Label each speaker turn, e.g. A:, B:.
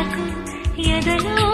A: మనకు ఎదలో